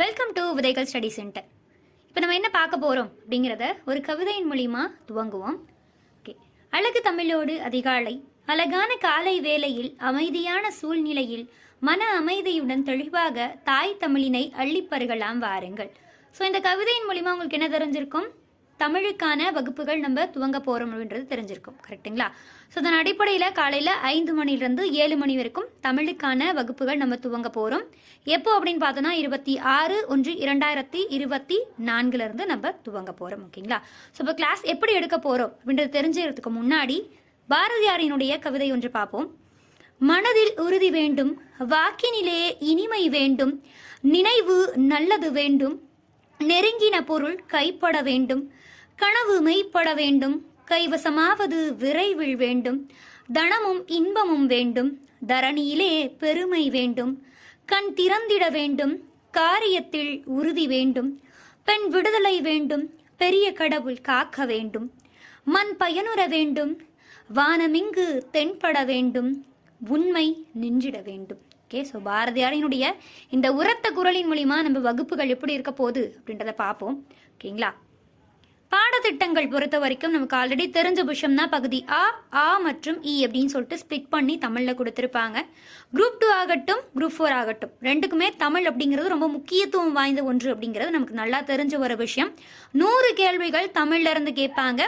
Welcome to Vidhaigal study centre இப்போ நம்ம என்ன பார்க்க போகிறோம் அப்படிங்கிறத ஒரு கவிதையின் மூலியமா துவங்குவோம். ஓகே அழகு தமிழோடு அதிகாலை அழகான காலை வேளையில் அமைதியான சூழ்நிலையில் மன அமைதியுடன் தெளிவாக தாய் தமிழினை அள்ளிப்பருகலாம் வாருங்கள். ஸோ இந்த கவிதையின் மூலிமா உங்களுக்கு என்ன தெரிஞ்சிருக்கும்? தமிழுக்கான வகுப்புகள் நம்ம துவங்க போகிறோம் அப்படின்றது தெரிஞ்சிருக்கும் கரெக்ட்டுங்களா ஸோ அதன் அடிப்படையில் காலையில் ஐந்து மணிலேருந்து ஏழு மணி வரைக்கும் தமிழுக்கான வகுப்புகள் நம்ம துவங்க போகிறோம் எப்போ அப்படின்னு பார்த்தோன்னா இருபத்தி ஆறு ஒன்று இரண்டாயிரத்தி இருபத்தி நான்குலேருந்து நம்ம துவங்க போகிறோம் ஓகேங்களா ஸோ இப்போ கிளாஸ் எப்படி எடுக்க போகிறோம் அப்படின்றது தெரிஞ்சுக்கிறதுக்கு முன்னாடி பாரதியாரினுடைய கவிதை ஒன்று பார்ப்போம். மனதில் உறுதி வேண்டும் வாக்கினிலே இனிமை வேண்டும் நினைவு நல்லது வேண்டும் நெருங்கின பொருள் கைப்பட வேண்டும் கனவு மெய்ப்பட வேண்டும். கைவசமாவது விரைவில் வேண்டும். தனமும் இன்பமும் வேண்டும். தரணியிலே பெருமை வேண்டும். கண் திறந்திட வேண்டும். காரியத்தில் உறுதி வேண்டும். பெண் விடுதலை வேண்டும். பெரிய கடவுள் காக்க வேண்டும். மண் பயனுற வேண்டும். வானமிங்கு தென்பட வேண்டும். உண்மை நின்றிட வேண்டும். ஓகே ஸோ பாரதியாரினுடைய இந்த உரத்த குரலின் மூலிமா நம்ம வகுப்புகள் எப்படி இருக்க போகுது அப்படின்றத பார்ப்போம். ஓகேங்களா? பாடத்திட்டங்கள் பொறுத்த வரைக்கும் நமக்கு ஆல்ரெடி தெரிஞ்ச விஷயம் தான் பகுதி ஆ ஆ மற்றும் இ அப்படின்னு சொல்லிட்டு ஸ்பிளிட் பண்ணி தமிழில் கொடுத்துருப்பாங்க. குரூப் டூ ஆகட்டும் குரூப் ஃபோர் ஆகட்டும். ரெண்டுக்குமே தமிழ் அப்படிங்கிறது ரொம்ப முக்கியத்துவம் வாய்ந்த ஒன்று அப்படிங்கிறது நமக்கு நல்லா தெரிஞ்ச ஒரு விஷயம். நூறு கேள்விகள் தமிழ்ல இருந்து கேட்பாங்க.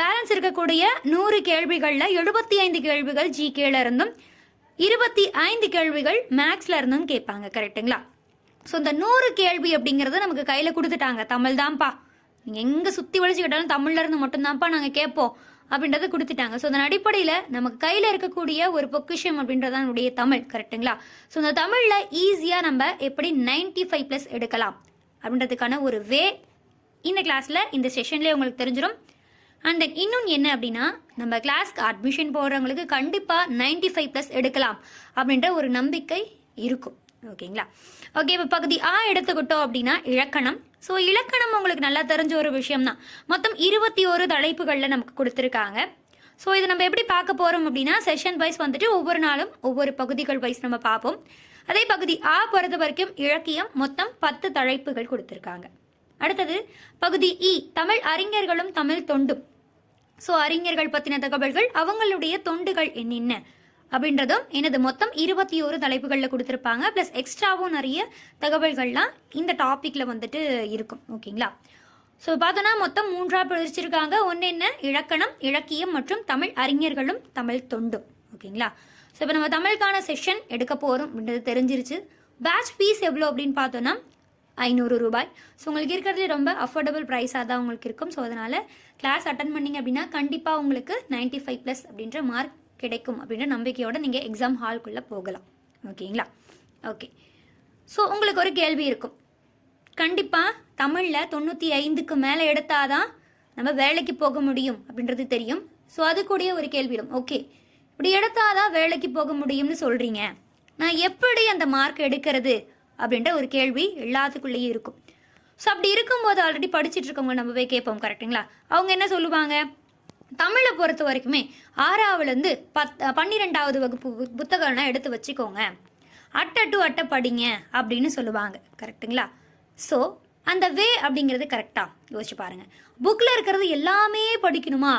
பேலன்ஸ் இருக்கக்கூடிய நூறு கேள்விகளில் எழுபத்தி ஐந்து கேள்விகள் ஜிகேல இருந்தும் இருபத்தி ஐந்து கேள்விகள் மேக்ஸ்ல இருந்தும் கேட்பாங்க கரெக்ட்டுங்களா ஸோ இந்த நூறு கேள்வி அப்படிங்கிறது நமக்கு கையில் கொடுத்துட்டாங்க தமிழ் தான்ப்பா நீங்கள் எங்கே சுற்றி வலிச்சு கேட்டாலும் தமிழ்ல இருந்து மட்டும்தான்ப்பா நாங்கள் கேட்போம் அப்படின்றத கொடுத்துட்டாங்க. ஸோ அதன் அடிப்படையில் நமக்கு கையில் இருக்கக்கூடிய ஒரு பொக்கிஷம் அப்படின்றது தான் என்னுடைய தமிழ் கரெக்ட்டுங்களா ஸோ இந்த தமிழில் ஈஸியாக நம்ம எப்படி நைன்டி ஃபைவ் ப்ளஸ் எடுக்கலாம் அப்படின்றதுக்கான ஒரு வே இந்த கிளாஸில் இந்த செஷன்லேயே உங்களுக்கு தெரிஞ்சிடும் அண்ட் தென் இன்னொன்று என்ன அப்படின்னா நம்ம கிளாஸ்க்கு அட்மிஷன் போடுறவங்களுக்கு கண்டிப்பாக நைன்டி ஃபைவ் ப்ளஸ் எடுக்கலாம் அப்படின்ற ஒரு நம்பிக்கை இருக்கும். ஓகேங்களா? ஓகே இப்போ பகுதி ஆ எடுத்துக்கிட்டோம் அப்படின்னா இலக்கணம். ஸோ இலக்கணம் உங்களுக்கு நல்லா தெரிஞ்ச ஒரு விஷயம் தான் மொத்தம் இருபத்தி ஒரு தலைப்புகளில் நமக்கு கொடுத்துருக்காங்க. ஸோ இது நம்ம எப்படி பார்க்க போகிறோம் அப்படின்னா செஷன் வைஸ் வந்துட்டு ஒவ்வொரு நாளும் ஒவ்வொரு பகுதிகள் வைஸ் நம்ம பார்ப்போம். அதே பகுதி ஆ பொறுத்த வரைக்கும் இலக்கியம் மொத்தம் பத்து தலைப்புகள் கொடுத்துருக்காங்க. அடுத்தது பகுதி இ தமிழ் அறிஞர்களும் தமிழ் தொண்டும். ஸோ அறிஞர்கள் பற்றின தகவல்கள் அவங்களுடைய தொண்டுகள் என்னென்ன? அப்படின்றதும் எனது மொத்தம் இருபத்தி ஒரு தலைப்புகளில் கொடுத்துருப்பாங்க. ப்ளஸ் எக்ஸ்ட்ராவும் நிறைய தகவல்கள்லாம் இந்த டாப்பிக்கில் வந்துட்டு இருக்கும். ஓகேங்களா? ஸோ பார்த்தோன்னா மொத்தம் மூன்றாக பிரிச்சிருக்காங்க. ஒன்று என்ன? இலக்கணம் இலக்கியம் மற்றும் தமிழ் அறிஞர்களும் தமிழ் தொண்டும் ஓகேங்களா? ஸோ இப்போ நம்ம தமிழுக்கான செஷன் எடுக்க போகிறோம் அப்படின்றது தெரிஞ்சிருச்சு. பேட்ச் ஃபீஸ் எவ்வளோ அப்படின்னு பார்த்தோன்னா ஐநூறு ரூபாய். ஸோ உங்களுக்கு இருக்கிறது ரொம்ப அஃபோர்டபுள் ப்ரைஸாக தான் உங்களுக்கு இருக்கும். ஸோ அதனால் கிளாஸ் அட்டன் பண்ணீங்க அப்படின்னா கண்டிப்பாக உங்களுக்கு 95 ஃபைவ் ப்ளஸ் அப்படின்ற மார்க் கிடைக்கும் அப்படின்ற நம்பிக்கையோட நீங்கள் எக்ஸாம் ஹால்குள்ளே போகலாம். ஓகேங்களா? ஓகே. ஸோ உங்களுக்கு ஒரு கேள்வி இருக்கும். கண்டிப்பாக தமிழில் தொண்ணூற்றி ஐந்துக்கு மேலே எடுத்தாதான் நம்ம வேலைக்கு போக முடியும் அப்படின்றது தெரியும். ஸோ அது கூடிய ஒரு கேள்விடும் ஓகே. இப்படி எடுத்தாதான் வேலைக்கு போக முடியும்னு சொல்கிறீங்க நான் எப்படி அந்த மார்க் எடுக்கிறது அப்படின்ற ஒரு கேள்வி எல்லாத்துக்குள்ளேயும் இருக்கும். ஸோ அப்படி இருக்கும்போது ஆல்ரெடி படிச்சுட்டு இருக்கவங்க நம்ம போய் கேட்போம் கரெக்ட்டுங்களா அவங்க என்ன சொல்லுவாங்க? தமிழை பொறுத்த வரைக்குமே ஆறாவதுலேருந்து பத் பன்னிரெண்டாவது வகுப்பு புத்தகம்லாம் எடுத்து வச்சுக்கோங்க. அட்டை டு அட்டை படிங்க அப்படின்னு சொல்லுவாங்க. கரெக்ட்டுங்களா? ஸோ அந்த வே அப்படிங்கிறது கரெக்டாக யோசிச்சு பாருங்கள் புக்கில் இருக்கிறது எல்லாமே படிக்கணுமா?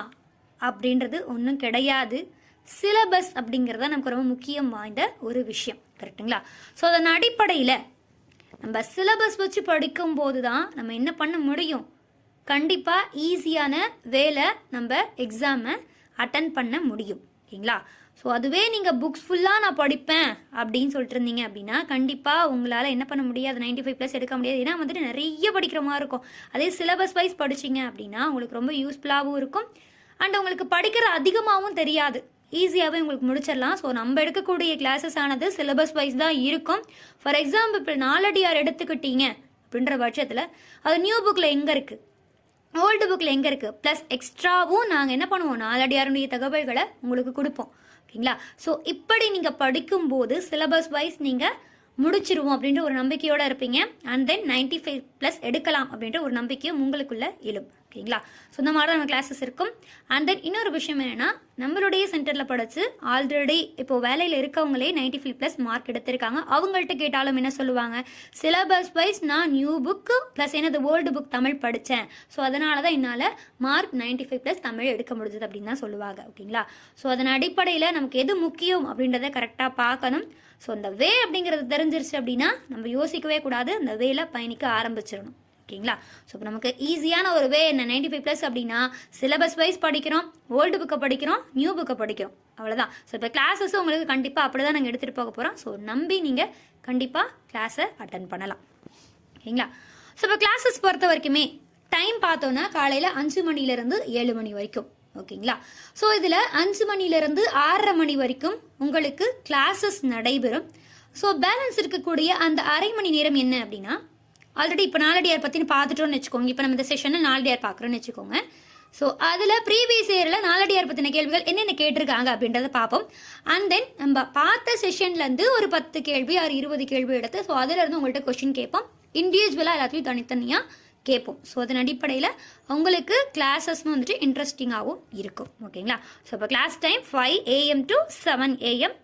அப்படின்றது ஒன்றும் கிடையாது. சிலபஸ் அப்படிங்கிறது தான் நமக்கு ரொம்ப முக்கியம் வாய்ந்த ஒரு விஷயம். கரெக்ட்டுங்களா? ஸோ அதன் அடிப்படையில் நம்ம சிலபஸ் வச்சு படிக்கும்போது தான் நம்ம என்ன பண்ண முடியும்? கண்டிப்பாக ஈஸியான வேலை நம்ம எக்ஸாமை அட்டன் பண்ண முடியும். ஓகேங்களா ஸோ அதுவே நீங்கள் புக்ஸ் ஃபுல்லாக நான் படிப்பேன் அப்படின்னு சொல்லிட்டு இருந்தீங்க அப்படின்னா கண்டிப்பாக உங்களால் என்ன பண்ண முடியாது? 95 ஃபைவ் ப்ளஸ் எடுக்க முடியாது. ஏன்னா வந்துட்டு நிறைய படிக்கிற மாதிரி இருக்கும். அதே சிலபஸ் வைஸ் படிச்சீங்க அப்படின்னா உங்களுக்கு ரொம்ப யூஸ்ஃபுல்லாகவும் இருக்கும். அண்ட் உங்களுக்கு படிக்கிற அதிகமாகவும் தெரியாது. ஈஸியாகவே உங்களுக்கு முடிச்சிடலாம். ஸோ நம்ம எடுக்கக்கூடிய கிளாஸஸ் ஆனது சிலபஸ் வைஸ் தான் இருக்கும். ஃபார் எக்ஸாம்பிள் இப்போ நாலடியார் எடுத்துக்கிட்டீங்க அப்படின்ற பட்சத்தில் அது நியூ புக்கில் எங்கே இருக்குது ஓல்டு புக்கில் எங்கே இருக்குது ப்ளஸ் எக்ஸ்ட்ராவும் நாங்கள் என்ன பண்ணுவோம்? நாலடியாருடைய தகவல்களை உங்களுக்கு கொடுப்போம். ஓகேங்களா? ஸோ இப்படி நீங்கள் படிக்கும்போது சிலபஸ் வைஸ் நீங்கள் முடிச்சிருவோம் அப்படின்ற ஒரு நம்பிக்கையோடு இருப்பீங்க. அண்ட் தென் 95 ஃபைவ் ப்ளஸ் எடுக்கலாம் அப்படின்ற ஒரு நம்பிக்கையும் உங்களுக்குள்ளே எழும். ஓகேங்களா? ஸோ இந்த மாதிரி தான் நம்ம கிளாஸஸ் இருக்கும். அண்ட் தென் இன்னொரு விஷயம் என்னென்னா நம்மளுடைய சென்டரில் படித்து ஆல்ரெடி இப்போ வேலையில் இருக்கவங்களே நைன்டி ஃபைவ் ப்ளஸ் மார்க் எடுத்திருக்காங்க. அவங்கள்ட்ட கேட்டாலும் என்ன சொல்லுவாங்க? சிலபஸ் வைஸ் நான் நியூ புக்கு ப்ளஸ் எனது ஓல்டு புக் தமிழ் படித்தேன் ஸோ அதனால தான் என்னால் mark ninety five plus Tamil எடுக்க முடிஞ்சது அப்படின்னு தான் சொல்லுவாங்க. ஓகேங்களா? ஸோ அதன் அடிப்படையில் நமக்கு எது முக்கியம் அப்படின்றத கரெக்டாக பார்க்கணும். ஸோ அந்த வே அப்படிங்கிறது தெரிஞ்சிருச்சு அப்படின்னா நம்ம யோசிக்கவே கூடாது. அந்த வேல பயணிக்க ஆரம்பிச்சிடணும். ஓகேங்களா? ஸோ இப்போ நமக்கு ஈஸியான ஒரு வே என்ன? நைன்டி ஃபைவ் ப்ளஸ் அப்படின்னா சிலபஸ் வைஸ் படிக்கிறோம் ஓல்டு புக்கை படிக்கிறோம் நியூ புக்கை படிக்கிறோம். அவ்வளோதான் ஸோ இப்போ கிளாஸஸும் உங்களுக்கு கண்டிப்பாக அப்படி தான் நாங்கள் எடுத்துகிட்டு போக போகிறோம் ஸோ நம்பி நீங்கள் கண்டிப்பாக கிளாஸை அட்டன் பண்ணலாம். ஓகேங்களா? ஸோ இப்போ கிளாஸஸ் பொறுத்த வரைக்குமே டைம் பார்த்தோன்னா காலையில் அஞ்சு மணிலேருந்து ஏழு மணி வரைக்கும். ஓகேங்களா? ஸோ இதில் அஞ்சு மணிலேருந்து ஆறரை மணி வரைக்கும் உங்களுக்கு கிளாஸஸ் நடைபெறும். ஸோ பேலன்ஸ் இருக்கக்கூடிய அந்த அரை மணி நேரம் என்ன அப்படின்னா ஆல்ரெடி இப்போ நாலடியார் பற்றினு பார்த்துட்டோம்னு வச்சுக்கோங்க. இப்போ நம்ம இந்த செஷனில் நாலடியார் பார்க்குறோன்னு வச்சுக்கோங்க. ஸோ அதில் ப்ரீவியஸ் இயரில் நாலடியார் பற்றின கேள்விகள் என்னென்ன கேட்டிருக்காங்க அப்படின்றத பார்ப்போம் அண்ட் தென் நம்ம பார்த்த செஷன்லேருந்து ஒரு பத்து கேள்வி ஆறு இருபது கேள்வி எடுத்து ஸோ அதிலிருந்து உங்கள்கிட்ட கொஷின் கேட்போம். இண்டிவிஜுவலாக எல்லாத்தையும் தனித்தனியாக கேட்போம். ஸோ அதன் அடிப்படையில் உங்களுக்கு கிளாஸஸும் வந்துட்டு இன்ட்ரெஸ்டிங்காகவும் இருக்கும். ஓகேங்களா ஸோ இப்போ class time five AM to seven AM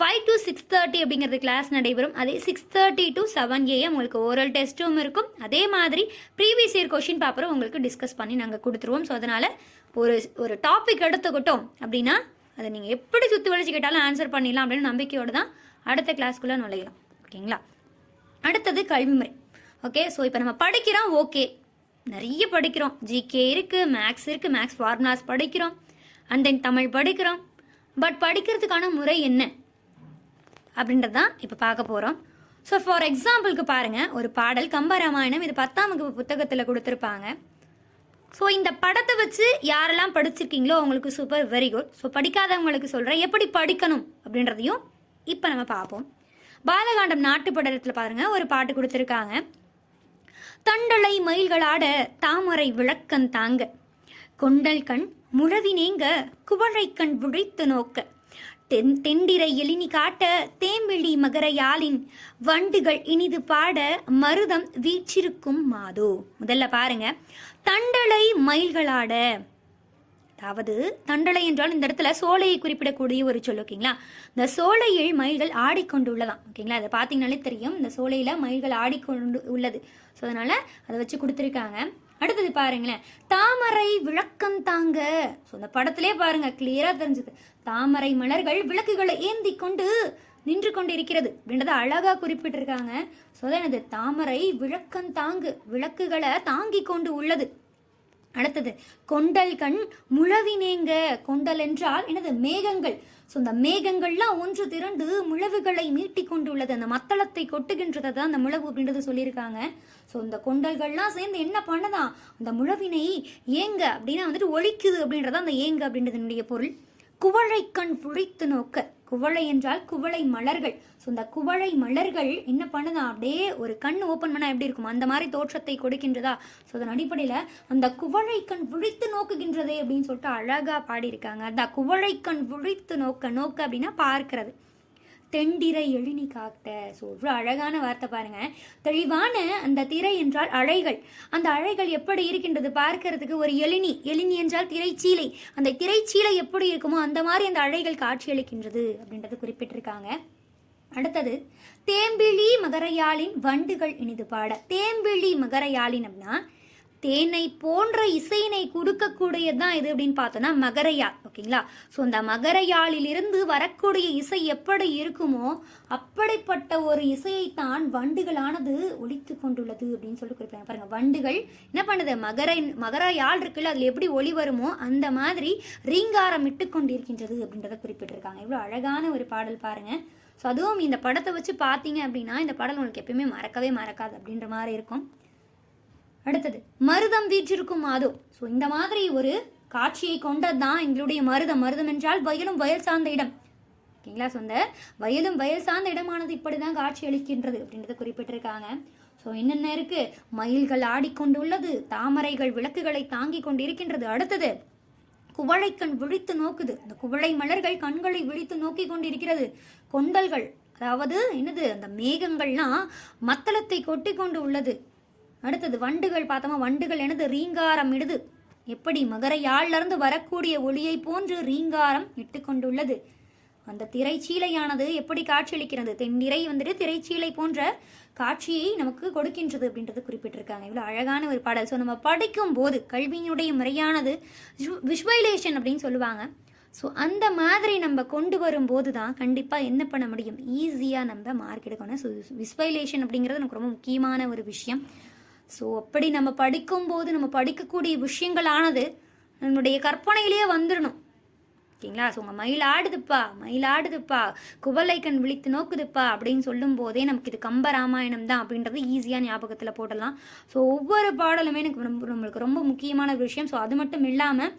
five to six thirty அப்படிங்கிறது கிளாஸ் நடைபெறும். அதே six thirty to seven AM உங்களுக்கு ஓரல் டெஸ்ட்டும் இருக்கும். அதே மாதிரி ப்ரீவியஸ் இயர் கொஷின் பேப்பரும் உங்களுக்கு டிஸ்கஸ் பண்ணி நாங்கள் கொடுத்துருவோம். ஸோ அதனால் ஒரு ஒரு டாபிக் எடுத்துக்கிட்டோம் அப்படின்னா அதை நீங்கள் எப்படி சுற்றி வளைச்சு கேட்டாலும் ஆன்சர் பண்ணிடலாம் அப்படின்னு நம்பிக்கையோடு தான் அடுத்த கிளாஸ்க்குள்ளே நுழையலாம். ஓகேங்களா? அடுத்தது கல்விமுறை ஓகே ஸோ இப்போ நம்ம படிக்கிறோம். ஓகே நிறைய படிக்கிறோம். ஜிகே இருக்குது மேக்ஸ் இருக்குது மேக்ஸ் ஃபார்முலாஸ் படிக்கிறோம். அண்ட் தென் தமிழ் படிக்கிறோம். பட் படிக்கிறதுக்கான முறை என்ன? அப்படின்றது தான் இப்போ பார்க்க போகிறோம் ஸோ ஃபார் எக்ஸாம்பிளுக்கு பாருங்கள் ஒரு பாடல் கம்பராமாயணம் இது பத்தாம் வகுப்பு புத்தகத்தில் கொடுத்துருப்பாங்க. ஸோ இந்த படத்தை வச்சு யாரெல்லாம் படிச்சிருக்கீங்களோ அவங்களுக்கு சூப்பர் வெரி குட் ஸோ படிக்காதவங்களுக்கு சொல்கிறேன் எப்படி படிக்கணும் அப்படின்றதையும் இப்போ நம்ம பார்ப்போம். பாலகாண்டம் நாட்டு படத்தில் பாருங்கள் ஒரு பாட்டு கொடுத்துருக்காங்க. தண்டலை மயில்களாட தாமரை விளக்கன் தாங்க. கொண்டல் கண் முழவி நீங்க குவளை கண் விழித்து நோக்க. தென் தெண்டிரை எழினி காட்ட தேம்பிழி மகரையாலின் வண்டுகள் இனிது பாட மருதம் வீச்சிருக்கும் மாதோ. முதல்ல பாருங்க. தண்டலை மயில்களாட. அதாவது தண்டலை என்றால் இந்த இடத்துல சோலையை குறிப்பிடக்கூடிய ஒரு சொல் ஓகேங்களா? இந்த சோலையில் மயில்கள் ஆடிக்கொண்டுள்ளதாம். ஓகேங்களா? அதை பார்த்தீங்கனாலே தெரியும். இந்த சோலையில் மயில்கள் ஆடிக்கொண்டு உள்ளது. ஸோ அதனால் அதை வச்சு கொடுத்துருக்காங்க. அடுத்தது பாருங்களேன். தாமரை விளக்கம் தாங்க. ஸோ இந்த படத்திலே பாருங்க கிளியரா தெரிஞ்சது. தாமரை மலர்கள் விளக்குகளை ஏந்தி கொண்டு நின்று கொண்டு இருக்கிறது அப்படின்றத அழகா குறிப்பிட்டிருக்காங்க. ஸோ அதான் எனது தாமரை விளக்கம் தாங்கு விளக்குகளை தாங்கி கொண்டு உள்ளது. அடுத்தது கொண்டல் கண் முழவினேங்க. கொண்டல் என்றால் எனது மேகங்கள். ஸோ இந்த மேகங்கள்லாம் ஒன்று திரண்டு முழவுகளை மீட்டி கொண்டுள்ளது. அந்த மத்தளத்தை கொட்டுகின்றதை தான் அந்த முழவு அப்படின்றது சொல்லியிருக்காங்க. ஸோ இந்த கொண்டல்கள்லாம் சேர்ந்து என்ன பண்ணுதான் அந்த முழவினை ஏங்க அப்படின்னா வந்துட்டு ஒழிக்குது அப்படின்றத அந்த ஏங்க அப்படின்றதனுடைய பொருள். குவழைக்கண் கண் புழித்து நோக்க. குவளை என்றால் குவளை மலர்கள். ஸோ இந்த குவளை மலர்கள் என்ன பண்ணுதா அப்படியே ஒரு கண் ஓப்பன் பண்ணால் எப்படி இருக்கும்? அந்த மாதிரி தோற்றத்தை கொடுக்கின்றதா? ஸோ அதன் அடிப்படையில் அந்த குவளை கண் விழித்து நோக்குகின்றதே அப்படின்னு சொல்லிட்டு அழகாக பாடியிருக்காங்க. அதான் குவளை கண் விழித்து நோக்க நோக்க அப்படின்னா பார்க்கிறது. தெண்டிரை எழினி காட்ட ஸோ இவ்வளோ அழகான வார்த்தை பாருங்க. தெளிவான அந்த திரை என்றால் அலைகள். அந்த அழைகள் எப்படி இருக்கின்றது பார்க்கறதுக்கு ஒரு எழினி எழினி என்றால் திரைச்சீலை. அந்த திரைச்சீலை எப்படி இருக்குமோ அந்த மாதிரி அந்த அழைகள் காட்சியளிக்கின்றது அப்படின்றது குறிப்பிட்டிருக்காங்க. அடுத்தது தேம்பிழி மகரையாளின் வண்டுகள் இனிது பாட. தேம்பிழி மகரையாளின் அப்படின்னா தேனை போன்ற இசையினை கொடுக்கக்கூடியதுதான் இது அப்படின்னு பார்த்தோம்னா மகரையாள் ஓகேங்களா? ஸோ அந்த மகரையாளிலிருந்து வரக்கூடிய இசை எப்படி இருக்குமோ அப்படிப்பட்ட ஒரு இசையைத்தான் வண்டுகளானது ஒழித்து கொண்டுள்ளது அப்படின்னு சொல்லி குறிப்பிட்டாங்க பாருங்க வண்டுகள் என்ன பண்ணுது? மகரை மகரையாள் இருக்குல்ல அதில் எப்படி ஒளி வருமோ அந்த மாதிரி ரீங்காரம் இட்டு கொண்டிருக்கின்றது அப்படின்றத குறிப்பிட்டிருக்காங்க. இவ்வளோ அழகான ஒரு பாடல் பாருங்க. ஸோ அதுவும் இந்த படத்தை வச்சு பார்த்தீங்க அப்படின்னா இந்த பாடல் உங்களுக்கு எப்பயுமே மறக்கவே மறக்காது அப்படின்ற மாதிரி இருக்கும். அடுத்தது மருதம் வீற்றிருக்கும் மாதோ. ஸோ இந்த மாதிரி ஒரு காட்சியை கொண்டது தான் எங்களுடைய மருதம். மருதம் என்றால் வயலும் வயல் சார்ந்த இடம். ஓகேங்களா சொந்த வயலும் வயல் சார்ந்த இடமானது இப்படி தான் காட்சி அளிக்கின்றது அப்படின்றத குறிப்பிட்டிருக்காங்க. ஸோ என்னென்ன இருக்கு? மயில்கள் ஆடிக்கொண்டுள்ளது தாமரைகள் விளக்குகளை தாங்கி கொண்டு இருக்கின்றது அடுத்தது குவளைக்கண் விழித்து நோக்குது. அந்த குவளை மலர்கள் கண்களை விழித்து நோக்கி கொண்டிருக்கிறது. கொண்டல்கள் அதாவது என்னது? அந்த மேகங்கள்லாம் மத்தளத்தை கொட்டி கொண்டு உள்ளது. அடுத்தது வண்டுகள் பார்த்தோமா? வண்டுகள் எனது ரீங்காரம் இடுது. எப்படி? மகர யாழ்லிருந்து வரக்கூடிய ஒளியை போன்று ரீங்காரம் இட்டு கொண்டுள்ளது அந்த திரைச்சீலையானது எப்படி காட்சியளிக்கிறது? தென்னிறை வந்துட்டு திரைச்சீலை போன்ற காட்சியை நமக்கு கொடுக்கின்றது அப்படின்றது குறிப்பிட்டிருக்காங்க. இவ்வளோ அழகான ஒரு பாடல். ஸோ நம்ம படிக்கும் போது கல்வியினுடைய முறையானது விஷுவலைசேஷன் அப்படின்னு சொல்லுவாங்க. ஸோ அந்த மாதிரி நம்ம கொண்டு வரும்போது தான் கண்டிப்பாக என்ன பண்ண முடியும்? ஈஸியாக நம்ம மார்க் எடுக்கணும். ஸோ விஸ்வைலேஷன் அப்படிங்கிறது நமக்கு ரொம்ப முக்கியமான ஒரு விஷயம். ஸோ அப்படி நம்ம படிக்கும்போது நம்ம படிக்கக்கூடிய விஷயங்களானது நம்மளுடைய கற்பனையிலேயே வந்துடணும் ஓகேங்களா? ஸோ உங்கள் மயில் ஆடுதுப்பா மயில் ஆடுதுப்பா குவலைக்கண் விழித்து நோக்குதுப்பா அப்படின்னு சொல்லும் போதே நமக்கு இது கம்ப ராமாயணம் தான் அப்படின்றது ஈஸியாக ஞாபகத்தில் போடலாம். ஸோ ஒவ்வொரு பாடலுமே எனக்கு ரொம்ப நம்மளுக்கு ரொம்ப முக்கியமான ஒரு விஷயம். ஸோ அது மட்டும் இல்லாமல்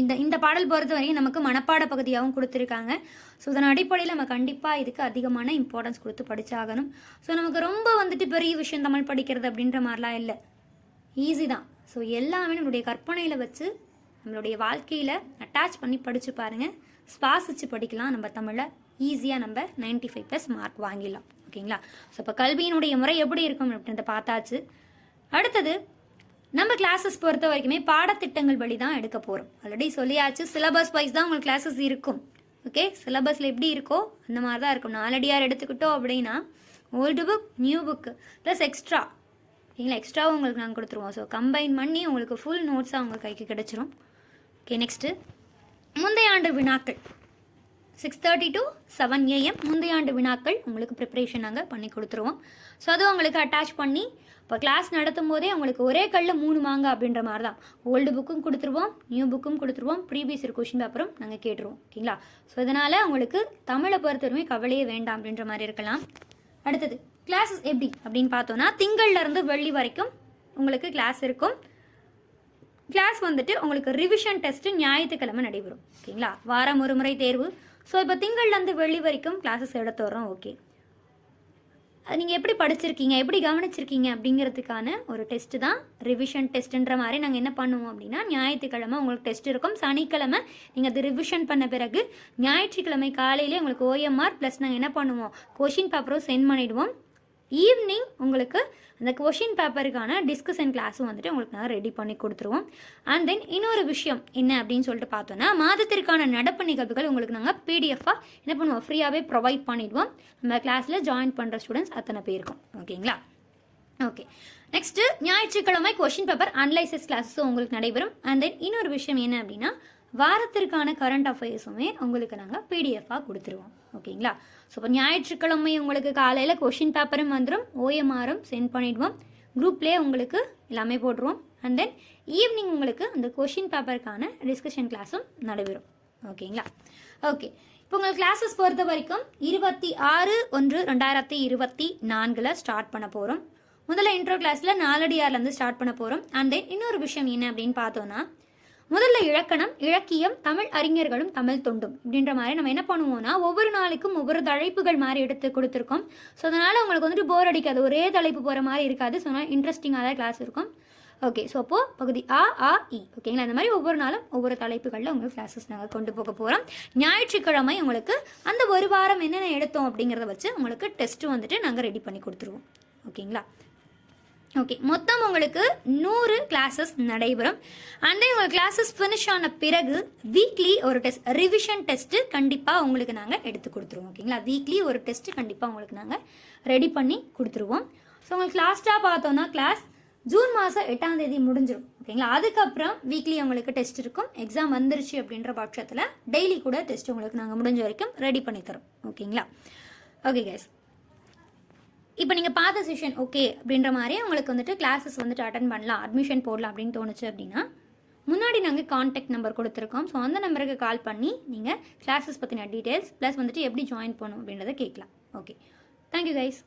இந்த இந்த பாடல் பொறுத்த வரைக்கும் நமக்கு மனப்பாட பகுதியாகவும் கொடுத்துருக்காங்க. ஸோ இதன் அடிப்படையில் நம்ம கண்டிப்பாக இதுக்கு அதிகமான இம்பார்ட்டன்ஸ் கொடுத்து படித்தாகணும் ஸோ நமக்கு ரொம்ப வந்துட்டு பெரிய விஷயம் தமிழ் படிக்கிறது அப்படின்ற மாதிரிலாம் இல்லை. ஈஸி தான். ஸோ எல்லாமே நம்மளுடைய கற்பனையில் வச்சு நம்மளுடைய வாழ்க்கையில் அட்டாச் பண்ணி படித்து பாருங்கள் சுவாசித்து படிக்கலாம். நம்ம தமிழை ஈஸியாக நம்ம 95 ஃபைவ் ப்ளஸ் மார்க் வாங்கிடலாம். ஓகேங்களா? ஸோ இப்போ கல்வியினுடைய முறை எப்படி இருக்கும் அப்படின்றத பார்த்தாச்சு. அடுத்தது நம்ம கிளாஸஸ் பொறுத்த வரைக்குமே பாடத்திட்டங்கள் வழி தான் எடுக்க போகிறோம் ஆல்ரெடி சொல்லியாச்சு சிலபஸ் வைஸ் தான் உங்களுக்கு கிளாஸஸ் இருக்கும். ஓகே சிலபஸில் எப்படி இருக்கோ அந்த மாதிரி தான் இருக்கும். நாலடியார் எடுத்துக்கிட்டோம் அப்படின்னா old book new book plus extra ஓகேங்களா எக்ஸ்ட்ராவும் உங்களுக்கு நாங்கள் கொடுத்துருவோம். ஸோ கம்பைன் பண்ணி உங்களுக்கு ஃபுல் நோட்ஸாக உங்கள் கைக்கு கிடைச்சிரும். ஓகே நெக்ஸ்ட்டு முந்தைய ஆண்டு வினாக்கள். Six thirty to seven AM முந்தைய ஆண்டு வினாக்கள் உங்களுக்கு ப்ரிப்பரேஷன் நாங்கள் பண்ணி கொடுத்துருவோம். ஸோ அதுவும் உங்களுக்கு அட்டாச் பண்ணி இப்போ கிளாஸ் நடத்தும் போதே உங்களுக்கு ஒரே கல்லில் மூணு மாங்க அப்படின்ற மாதிரி தான் ஓல்டு புக்கும் கொடுத்துருவோம் நியூ புக்கும் கொடுத்துருவோம் ப்ரீவியஸ் இயர் கொஷின் பேப்பரும் நாங்கள் கேட்டுருவோம் ஓகேங்களா? ஸோ இதனால் உங்களுக்கு தமிழை பொறுத்தவரைமே கவலையே வேண்டாம் அப்படின்ற மாதிரி இருக்கலாம். அடுத்தது கிளாஸஸ் எப்படி அப்படின்னு பார்த்தோன்னா திங்கள்லேருந்து வெள்ளி வரைக்கும் உங்களுக்கு கிளாஸ் இருக்கும். கிளாஸ் வந்துட்டு உங்களுக்கு ரிவிஷன் டெஸ்ட் ஞாயிற்றுக்கிழமை நடைபெறும் ஓகேங்களா? வாரம் ஒரு முறை தேர்வு. ஸோ இப்போ திங்கள்லேருந்து வெள்ளி வரைக்கும் கிளாஸஸ் எடுத்து ஓகே. நீங்கள் எப்படி படிச்சிருக்கீங்க எப்படி கவனிச்சிருக்கீங்க அப்படிங்கிறதுக்கான ஒரு டெஸ்ட் தான் ரிவிஷன் டெஸ்ட்டுன்ற மாதிரி நாங்கள் என்ன பண்ணுவோம் அப்படின்னா ஞாயிற்றுக்கிழமை உங்களுக்கு டெஸ்ட் இருக்கும். சனிக்கிழமை நீங்கள் அது ரிவிஷன் பண்ண பிறகு ஞாயிற்றுக்கிழமை காலையிலே உங்களுக்கு ஓஎம்ஆர் ப்ளஸ் நாங்கள் என்ன பண்ணுவோம்? கொஷின் பேப்பரும் சென்ட் பண்ணிவிடுவோம் ஈவினிங் உங்களுக்கு அந்த கொஷின் பேப்பருக்கான டிஸ்கஷன் கிளாஸும் வந்துட்டு உங்களுக்கு நாங்கள் ரெடி பண்ணி கொடுத்துருவோம். அண்ட் தென் இன்னொரு விஷயம் என்ன அப்படின்னு சொல்லிட்டு பார்த்தோன்னா மாதத்திற்கான நடப்பு நிகழ்வுகள் உங்களுக்கு நாங்கள் பிடிஎஃபாக என்ன பண்ணுவோம்? ஃப்ரீயாகவே ப்ரொவைட் பண்ணிடுவோம். நம்ம கிளாஸில் ஜாயின் பண்ணுற ஸ்டூடெண்ட்ஸ் அத்தனை பேருக்கும். ஓகேங்களா? ஓகே நெக்ஸ்ட்டு ஞாயிற்றுக்கிழமை கொஷின் பேப்பர் அனலைசிஸ் கிளாஸஸும் உங்களுக்கு நடைபெறும். அண்ட் தென் இன்னொரு விஷயம் என்ன அப்படின்னா வாரத்திற்கான கரண்ட் அஃபேர்ஸுமே உங்களுக்கு நாங்கள் பிடிஎஃபாக கொடுத்துருவோம். ஓகேங்களா? ஸோ இப்போ ஞாயிற்றுக்கிழமை உங்களுக்கு காலையில் கொஷின் பேப்பரும் வந்துடும் ஓஎம்ஆரும் சென்ட் பண்ணிவிடுவோம் குரூப்லேயே உங்களுக்கு எல்லாமே போட்டுருவோம். அண்ட் தென் ஈவினிங் உங்களுக்கு அந்த கொஷின் பேப்பருக்கான டிஸ்கஷன் கிளாஸும் நடைபெறும். ஓகேங்களா? ஓகே இப்போ உங்கள் கிளாஸஸ் பொறுத்த வரைக்கும் இருபத்தி ஆறு ஒன்று ரெண்டாயிரத்தி இருபத்தி நான்கில் ஸ்டார்ட் பண்ண போகிறோம் முதல்ல இன்ட்ரோ கிளாஸில் நாலடியார்லேருந்து ஸ்டார்ட் பண்ண போகிறோம் அண்ட் தென் இன்னொரு விஷயம் என்ன அப்படின்னு பார்த்தோன்னா முதல்ல இலக்கணம் இலக்கியம் தமிழ் அறிஞர்களும் தமிழ் தொண்டும். அப்படின்ற மாதிரி நம்ம என்ன பண்ணுவோம்னா ஒவ்வொரு நாளைக்கும் ஒவ்வொரு தலைப்புகள் மாதிரி எடுத்து கொடுத்துருக்கோம். ஸோ அதனால் உங்களுக்கு வந்துட்டு போர் அடிக்காது. ஒரே தலைப்பு போகிற மாதிரி இருக்காது. ஸோ அதனால் இன்ட்ரெஸ்டிங்காக தான் கிளாஸ் இருக்கும். ஓகே ஸோ அப்போது பகுதி ஆ ஆ இ. ஓகேங்களா இந்த மாதிரி ஒவ்வொரு நாளும் ஒவ்வொரு தலைப்புகளில் உங்களுக்கு கிளாஸஸ் நாங்கள் கொண்டு போக போகிறோம் ஞாயிற்றுக்கிழமை உங்களுக்கு அந்த ஒரு வாரம் என்னென்ன எடுத்தோம் அப்படிங்கிறத வச்சு உங்களுக்கு டெஸ்ட்டு வந்துட்டு நாங்கள் ரெடி பண்ணி கொடுத்துருவோம். ஓகேங்களா ஓகே மொத்தம் உங்களுக்கு நூறு கிளாஸஸ் நடைபெறும். அண்ட் உங்கள் கிளாஸஸ் ஃபினிஷ் ஆன பிறகு வீக்லி ஒரு டெஸ்ட் ரிவிஷன் டெஸ்ட்டு கண்டிப்பாக உங்களுக்கு நாங்கள் எடுத்து கொடுத்துருவோம் ஓகேங்களா வீக்லி ஒரு டெஸ்ட்டு கண்டிப்பாக உங்களுக்கு நாங்கள் ரெடி பண்ணி கொடுத்துருவோம். ஸோ உங்களுக்கு லாஸ்ட்டாக பார்த்தோன்னா கிளாஸ் ஜூன் மாதம் எட்டாம் தேதி முடிஞ்சிடும் ஓகேங்களா அதுக்கப்புறம் வீக்லி உங்களுக்கு டெஸ்ட் இருக்கும். எக்ஸாம் வந்துருச்சு அப்படின்ற பட்சத்தில் டெய்லி கூட டெஸ்ட் உங்களுக்கு நாங்கள் முடிஞ்ச வரைக்கும் ரெடி பண்ணி தரோம் ஓகேங்களா ஓகே கேஸ் இப்போ நீங்கள் பார்த்த செஷன் ஓகே அப்படின்ற மாதிரி உங்களுக்கு வந்துட்டு கிளாஸஸ் வந்துட்டு அட்டன் பண்ணலாம் அட்மிஷன் போடலாம் அப்படின்னு தோணுச்சு அப்படின்னா முன்னாடி நாங்கள் காண்டாக்ட் நம்பர் கொடுத்துருக்கோம். ஸோ அந்த நம்பருக்கு கால் பண்ணி நீங்கள் கிளாஸஸ் பற்றின டீட்டெயில்ஸ் ப்ளஸ் வந்துட்டு எப்படி ஜாயின் பண்ணும் அப்படின்றத கேட்கலாம். Okay thank you guys